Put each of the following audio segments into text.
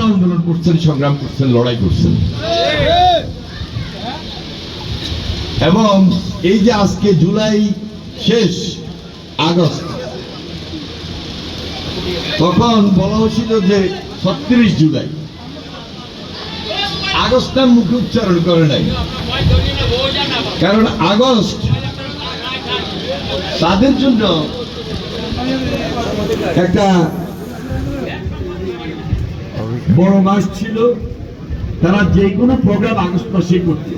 কীভাবে আন্দোলন করছেন, সংগ্রাম করছেন, লড়াই করছেন? এবং এই যে আজকে জুলাই শেষ, আগস্ট, তখন বলা হয়েছিল যে ছত্রিশ জুলাই। আগস্ট নাম মুখে উচ্চারণ করে নাই। কারণ আগস্ট তাদের জন্য একটা বড় মাস ছিল, তারা যে কোনো প্রোগ্রাম আগস্ট মাসে করতে।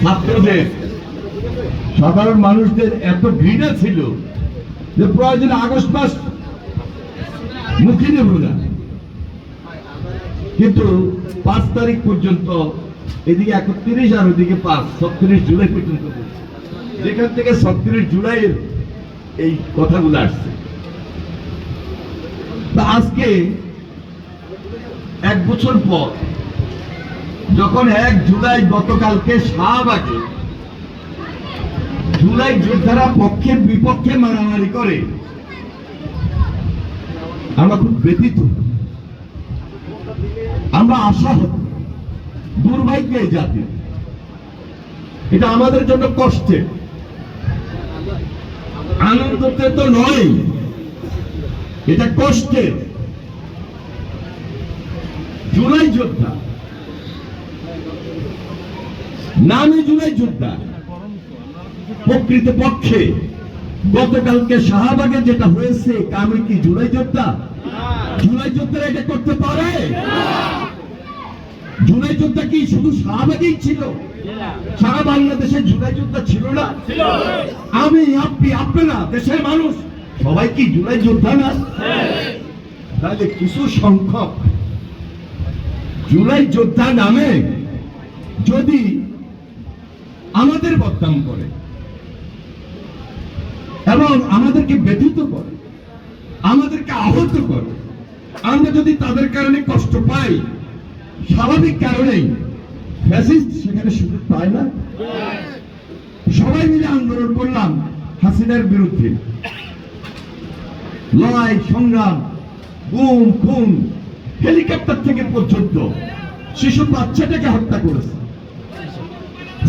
ছাত্রদের, সাধারণ মানুষদের এত ঘৃণা ছিল যে প্রয়োজনে আগস্ট মাস মুখে নেব না। কিন্তু পাঁচ তারিখ পর্যন্ত, এদিকে একত্রিশ আর ওদিকে পাঁচ, ছত্রিশ জুলাই পর্যন্ত। যেখান থেকে ছত্রিশ জুলাইয়ের এই কথাগুলো আসছে। তা আজকে এক বছর পর, যখন এক জুলাই গতকালকে শাহবাগে জুলাই যোদ্ধারা পক্ষের বিপক্ষে মারামারি করে, আমরা খুব ব্যথিত। আমরা আশাহত, দুর্ভাগ্য এই জাতি। এটা আমাদের জন্য কষ্টের। আনন্দতে তো নয়। এটা কষ্টের। জুলাই যোদ্ধা। নামে জুলাই যোদ্ধা। প্রকৃত পক্ষে গতকালকে শাহবাগে যেটা হয়েছে কামে কি জুলাই যোদ্ধা? জুলাই যোদ্ধারা এটা করতে পারে? জুলাই যোদ্ধা কি শুধু শাহবাগেই ছিল? সারা বাংলাদেশে জুলাই যোদ্ধা ছিল না? আমি আপনি আপনারা দেশের মানুষ সবাই কি জুলাই যোদ্ধা না? তাহলে কিছু সংখ্যক জুলাই যোদ্ধা নামে যদি আমাদের বদনাম করে এবং আমাদেরকে ব্যথিত করে, আমাদেরকে আহত করে, আমরা যদি তাদের কারণে কষ্ট পাই, স্বাভাবিক কারণেই ফ্যাসিস্ট সেখানে সুযোগ পায় না? সবাই মিলে আন্দোলন করলাম হাসিনার বিরুদ্ধে। লড়াই, সংগ্রাম, গুম, খুন, হেলিকপ্টার থেকে পর্যন্ত শিশু বাচ্চাটাকে হত্যা করেছে,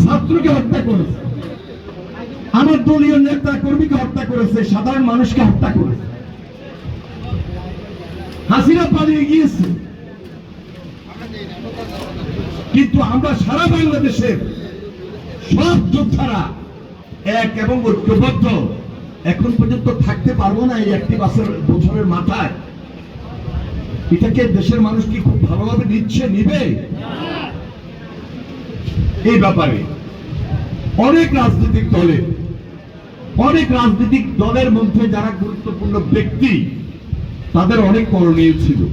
ছাত্রকে হত্যা করেছে, আমার দলীয় নেতা কর্মীকে হত্যা করেছে, সাধারণ মানুষকে হত্যা করেছে। হাসিনা পালিয়ে গিয়েছে। কিন্তু আমরা সারা বাংলাদেশের সব যোদ্ধারা এক এবং ঐক্যবদ্ধ। এখন পর্যন্ত থাকতে পারব না এই একটি বছর বছরের মাথায়। এটাকে দেশের মানুষ কি খুব ভালোভাবে নিচ্ছে, নিবে? এই ব্যাপারে। অনেক রাজনৈতিক দলের অনেক রাজনৈতিক দলের মধ্যে যারা গুরুত্বপূর্ণ ব্যক্তি, তাদের অনেক করণীয় ছিল।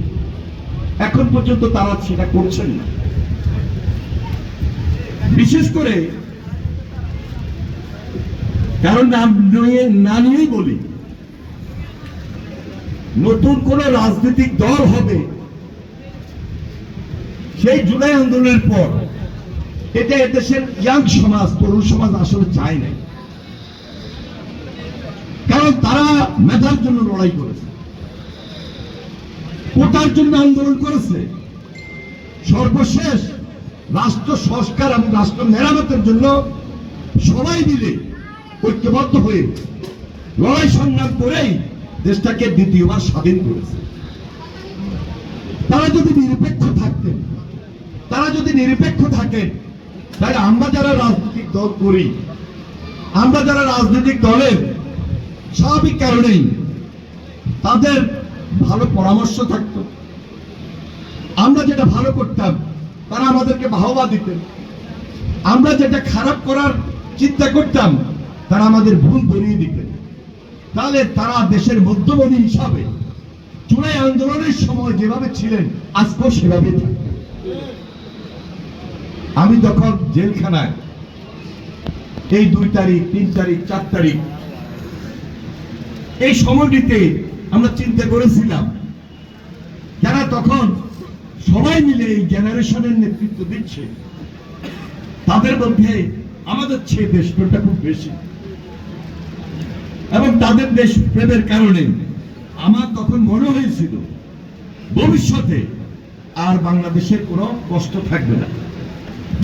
এখন পর্যন্ত তারা সেটা করছেন না। বিশেষ করে কারণ নাম নিয়ে না নিয়েই বলি। নতুন কোন রাজনৈতিক দল হবে সেই জুলাই আন্দোলনের পর, এটা এদেশের ইয়াং সমাজ, তরুণ সমাজ আসলে চায় নাই। কারণ তারা মেধার জন্য লড়াই করেছে। কোটার জন্য আন্দোলন করেছে। সর্বশেষ রাষ্ট্র সংস্কার এবং রাষ্ট্র মেরামতের জন্য সবাই মিলে ঐক্যবদ্ধ হয়ে লড়াই সংগ্রাম করেই দেশটাকে দ্বিতীয়বার স্বাধীন করেছে। তারা যদি নিরপেক্ষ থাকতেন, তারা যদি নিরপেক্ষ থাকেন, তাহলে আমরা যারা রাজনৈতিক দল করি, আমরা যারা রাজনৈতিক দলের স্বাভাবিক কারণেই তাদের ভালো পরামর্শ থাকতো। আমরা যেটা ভালো করতাম, তারা আমাদেরকে বাহবা দিতেন। আমরা যেটা খারাপ করার চিন্তা করতাম তারা আমাদের ভুল ধরিয়ে দিতেন তাহলে তারা দেশের মধ্যমণি হিসাবে চুনাই আন্দোলনের সময় যেভাবে ছিলেন, আজকেও সেভাবে আমি তখন জেলখানায়, এই দুই তারিখ, তিন তারিখ, চার তারিখ, এই সময়টিতে আমরা চিন্তা করেছিলাম, যারা তখন সবাই মিলে এই জেনারেশনের নেতৃত্ব দিচ্ছে, তাদের মধ্যে আমাদের চেয়ে দেশপ্রেমটা খুব বেশি। এবং তাদের দেশ প্রেমের কারণে। আমার তখন মনে হয়েছিল, ভবিষ্যতে আর বাংলাদেশের কোনো কষ্ট থাকবে না।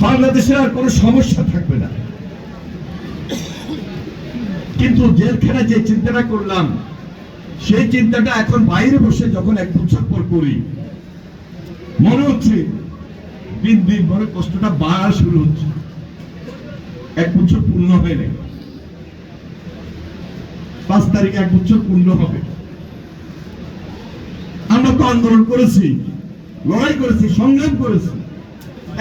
বাংলাদেশের আর কোনো সমস্যা থাকবে না। কিন্তু জেলখানা যে চিন্তাটা করলাম, সেই চিন্তাটা এখন বাইরে বসে যখন এক বছর পর করি, মনে হচ্ছে দিন দিন মনে কষ্টটা বাড়া শুরু হচ্ছে। এক বছর পূর্ণ হয়ে নাই। পাঁচ তারিখে এক বছর পূর্ণ হবে। আমরা তো আন্দোলন করেছি, লড়াই করেছি, সংগ্রাম করেছি।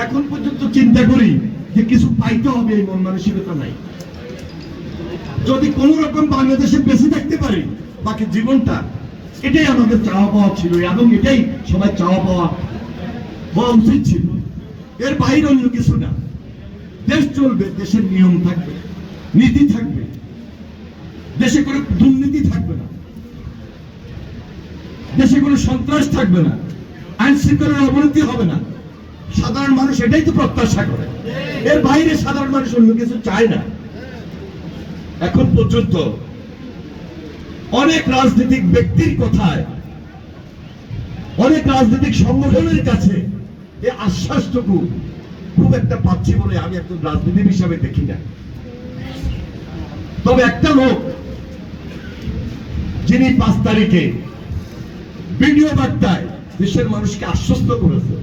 এখন পর্যন্ত চিন্তা করি যে কিছু পাইতে হবে, এই মন মানসিকতা নাই। যদি কোন রকম বাংলাদেশে বেঁচে থাকতে পারি, বাকি জীবনটা, এটাই আমাদের চাওয়া পাওয়া ছিল, এবং এটাই সবাই চাওয়া পাওয়া হওয়া উচিত ছিল। এর বাইরে অন্য কিছু না। দেশ চলবে, দেশের নিয়ম থাকবে, নীতি থাকবে। দেশে কোনো দুর্নীতি থাকবে না। দেশে কোনো সন্ত্রাস থাকবে না। আইন শৃঙ্খলার অবনতি হবে না। সাধারণ মানুষ এটাই তো প্রত্যাশা করে। এর বাইরে সাধারণ মানুষ অন্য কিছু চায় না। এখন পর্যন্ত অনেক রাজনৈতিক ব্যক্তির কথায়, অনেক রাজনৈতিক সংগঠনের কাছে এই আশ্বাসটুকু খুব একটা পাচ্ছি বলে আমি একজন রাজনীতির হিসাবে দেখি না। তবে একটা লোক যিনি পাঁচ তারিখে ভিডিও বার্তায় দেশের মানুষকে আশ্বস্ত করেছে,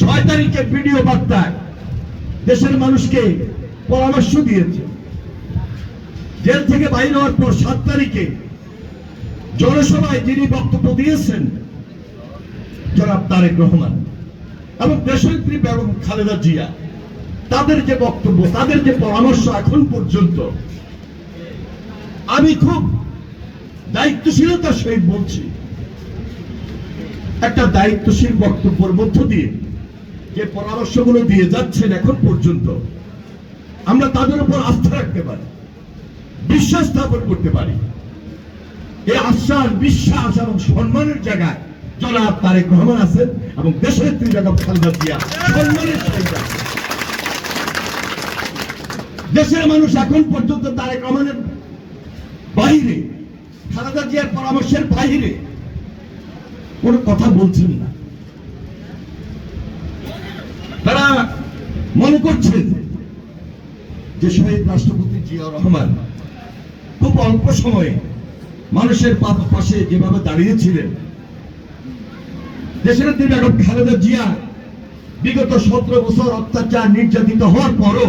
ছয় তারিখে ভিডিও বার্তায় দেশের মানুষকে পরামর্শ দিয়েছে। জেল থেকে বাইরে হওয়ার পর সাত তারিখে জনসভায় যিনি বক্তব্য দিয়েছেন, জনাব তারেক রহমান এবং দেশনেত্রী বেগম খালেদা জিয়া, তাদের যে বক্তব্য, তাদের যে পরামর্শ এখন পর্যন্ত আমি খুব দায়িত্বশীলতার সহিত বলছি। একটা দায়িত্বশীল বক্তব্যের মধ্য দিয়ে যে পরামর্শগুলো দিয়ে যাচ্ছেন এখন পর্যন্ত, আমরা তাদের উপর আস্থা রাখতে পারি, বিশ্বাস স্থাপন করতে পারি। এই আশ্বাস, বিশ্বাস এবং সম্মানের জায়গায় জনাব তারেক রহমান আছেন এবং দেশের তিন বেগম খালেদা জিয়া সম্মানের দেশের মানুষ এখন পর্যন্ত তারেক রহমানের বাইরে, খালেদা জিয়ার পরামর্শের বাইরে। কোনো কথা বলছেন না। তারা মনে করছেন যে শহীদ রাষ্ট্রপতি জিয়াউর রহমান খুব অল্প সময়ে মানুষের পাশে যেভাবে দাঁড়িয়েছিলেন, দেশের তিনি এখন খালেদা জিয়া বিগত সতেরো বছর অত্যাচার নির্যাতিত হওয়ার পরও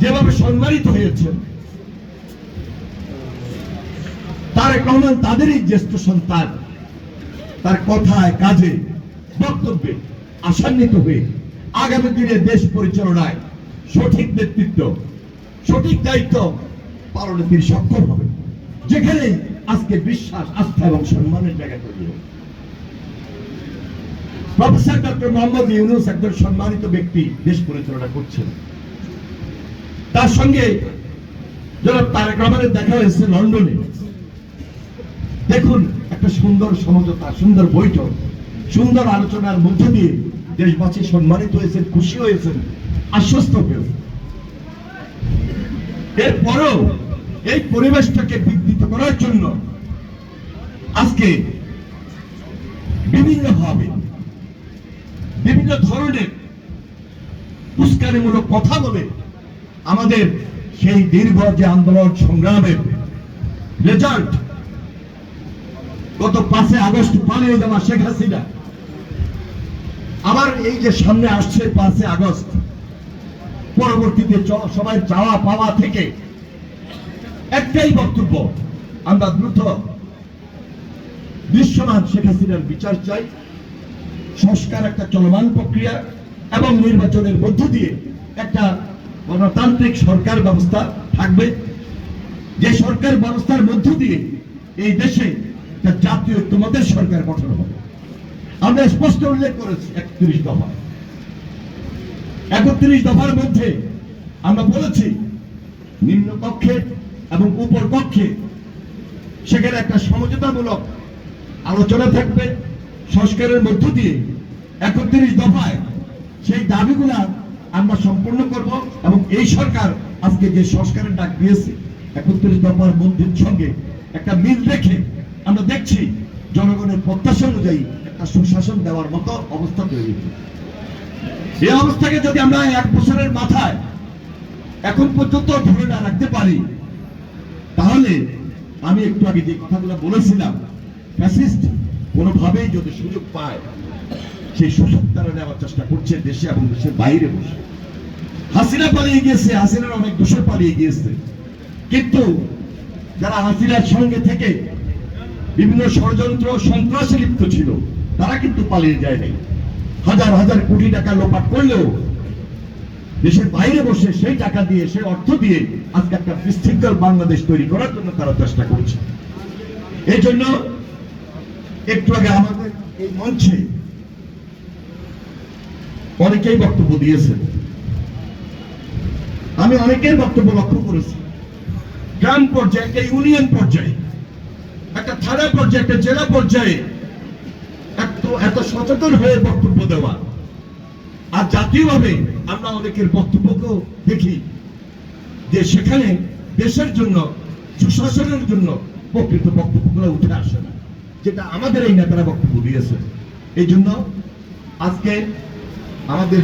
যেভাবে সম্মানিত হয়েছেন তারেক রহমান তাদেরই জ্যেষ্ঠ সন্তান। তার কথায়, কাজে, বক্তব্যে আশান্বিত হয়ে আগামী দিনে দেশ পরিচালনায় সঠিক নেতৃত্ব, সঠিক দায়িত্ব পালনে তিনি সক্ষম হবেন যেখানে আজকে বিশ্বাস, আস্থা এবং সম্মানের জায়গা তৈরি হবে প্রফেসর ডক্টর মোহাম্মদ ইউনুস একজন সম্মানিত ব্যক্তি দেশ পরিচালনা করছেন। তার সঙ্গে জনাব তারেক রহমানের দেখা হয়েছে লন্ডনে। দেখুন, একটা সুন্দর সমঝোতা, সুন্দর বৈঠক, সুন্দর আলোচনার মধ্য দিয়ে দেশবাসী সম্মানিত হয়েছেন, খুশি হয়েছেন, আশ্বস্ত হয়েছেন। এরপরেও এই পরিবেশটাকে বিঘ্নিত করার জন্য আজকে বিভিন্ন ভাবে বিভিন্ন ধরনের উস্কানিমূলক কথা বলে আমাদের সেই দীর্ঘ যে আন্দোলন সংগ্রামের রেজাল্ট গত পাঁচে আগস্ট পালিয়ে যাওয়া শেখ হাসিনা। আবার এই যে সামনে আসছে পাঁচে আগস্ট, পরবর্তীতে সবাই চাওয়া পাওয়া থেকে একটাই বক্তব্য, আমরা দ্রুত দৃশ্যমান শেখ হাসিনার বিচার চাই, সংস্কার একটা চলমান প্রক্রিয়া এবং নির্বাচনের মধ্য দিয়ে একটা গণতান্ত্রিক সরকার ব্যবস্থা থাকবে। যে সরকার ব্যবস্থার মধ্য দিয়ে এই দেশে একটা জাতীয় তোমাদের সরকার গঠন হবে। আমরা স্পষ্ট উল্লেখ করেছি, একত্রিশ দফা। একত্রিশ দফার মধ্যে আমরা বলেছি, নিম্ন কক্ষে এবং উপর কক্ষে সেখানে একটা সমঝোতামূলক আলোচনা থাকবে। সংস্কারের মধ্য দিয়ে একত্রিশ দফায় সেই দাবিগুলা আমরা সম্পূর্ণ করব এবং এই সরকার আজকে যে সংস্কারের ডাক দিয়েছে, একত্রিশ দফার মন্দির সঙ্গে একটা মিল রেখে আমরা দেখছি জনগণের প্রত্যাশা অনুযায়ী একটা সুশাসন দেওয়ার মতো অবস্থা তৈরি এই অবস্থাকে যদি আমরা এক বছরের মাথায় এখন পর্যন্ত ধরে না রাখতে পারি, তাহলে আমি একটু আগে যে কথাগুলো বলেছিলাম, ফ্যাসিস্ট কোনোভাবেই যদি সুযোগ পায়, সেই সুযোগ তারা নেওয়ার চেষ্টা করছে দেশে এবং দেশের বাইরে বসে। হাসিনা পালিয়ে গিয়েছে, হাসিনার অনেক দোষর পালিয়ে গিয়েছে। কিন্তু যারা হাসিনার সঙ্গে থেকে বিভিন্ন ষড়যন্ত্র, সন্ত্রাসে লিপ্ত ছিল। তারা কিন্তু পালিয়ে যায়নি হাজার হাজার কোটি টাকা লোপাট করলেও দেশের বাইরে বসে সেই টাকা দিয়ে, সেই অর্থ দিয়ে আজকে একটা বিশৃঙ্খল বাংলাদেশ তৈরি করার জন্য তারা চেষ্টা করছে। এই জন্য একটু আগে আমাদের এই মঞ্চে অনেকেই বক্তব্য দিয়েছেন। আমি অনেকের বক্তব্য লক্ষ্য করেছি। গ্রাম পর্যায়ে, একটা ইউনিয়ন পর্যায়ে একটা থানা পর্যায়ে, একটা জেলা পর্যায়ে এত সচেতন হয়ে বক্তব্য দেওয়া। আর জাতীয়ভাবে আমরা অনেকের বক্তব্যকেও দেখি যে সেখানে দেশের জন্য, সুশাসনের জন্য প্রকৃত বক্তব্যগুলো উঠে আসে না, যেটা আমাদের এই নেতারা বক্তব্য দিয়েছে। এই জন্য আজকে আমাদের